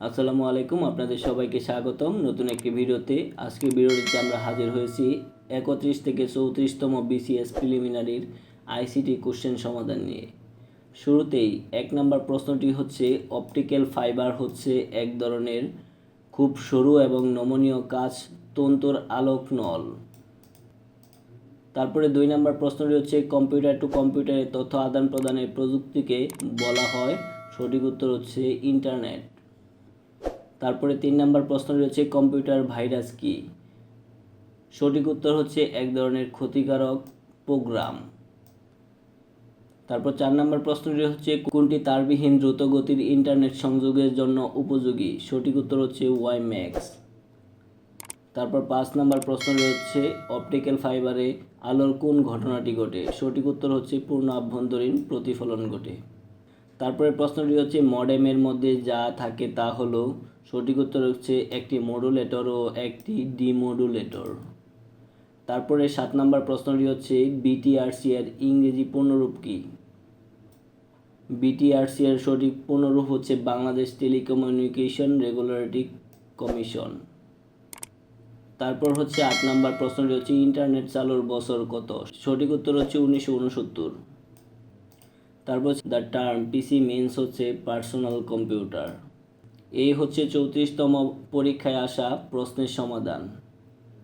আসসালামু আলাইকুম, আপনাদের সবাইকে স্বাগতম নতুন একটি ভিডিওতে। আজকের ভিডিওটিতে আমরা হাজির হয়েছি একত্রিশ থেকে চৌত্রিশতম বিসিএস প্রিলিমিনারির আইসিটি কোশ্চেন সমাধান নিয়ে। শুরুতেই এক নম্বর প্রশ্নটি হচ্ছে, অপটিক্যাল ফাইবার হচ্ছে এক ধরনের খুব সরু এবং নমনীয় কাজ তন্তুর আলোক নল। তারপরে দুই নম্বর প্রশ্নটি হচ্ছে, কম্পিউটার টু কম্পিউটারে তথ্য আদান প্রদানের প্রযুক্তিকে বলা হয়। সঠিক উত্তর হচ্ছে ইন্টারনেট। তারপরে তিন নম্বর প্রশ্নটি হচ্ছে কম্পিউটার ভাইরাস কি? সঠিক উত্তর হচ্ছে এক ধরনের ক্ষতিকারক প্রোগ্রাম। তারপর চার নম্বর প্রশ্নটি হচ্ছে, কোনটি তারবিহীন দ্রুতগতির ইন্টারনেট সংযোগের জন্য উপযোগী? সঠিক উত্তর হচ্ছে ওয়াই ম্যাক্স তারপর পাঁচ নম্বর প্রশ্নটি হচ্ছে অপটিক্যাল ফাইবারে আলোর কোন ঘটনাটি ঘটে? সঠিক উত্তর হচ্ছে, পূর্ণ আভ্যন্তরীণ প্রতিফলন ঘটে। তারপরে প্রশ্নটি হচ্ছে, মডেমের মধ্যে যা থাকে তা হলো সঠিক উত্তর হচ্ছে একটি মডুলেটর ও একটি ডিমডুলেটর তারপরে সাত নম্বর প্রশ্নটি হচ্ছে বিটিআরসি এর ইংরেজি পূর্ণরূপ কী? বিটিআরসি এর সঠিক পূর্ণরূপ হচ্ছে বাংলাদেশ টেলিকমিউনিকেশন রেগুলেটরি কমিশন। তারপর হচ্ছে আট নম্বর প্রশ্নটি হচ্ছে, ইন্টারনেট চালুর বছর কত? সঠিক উত্তর হচ্ছে উনিশশো উনসত্তর। তারপর দ্য টার্ম পিসি মিনস হচ্ছে পার্সোনাল কম্পিউটার এই হচ্ছে চৌত্রিশতম পরীক্ষায় আসা প্রশ্নের সমাধান।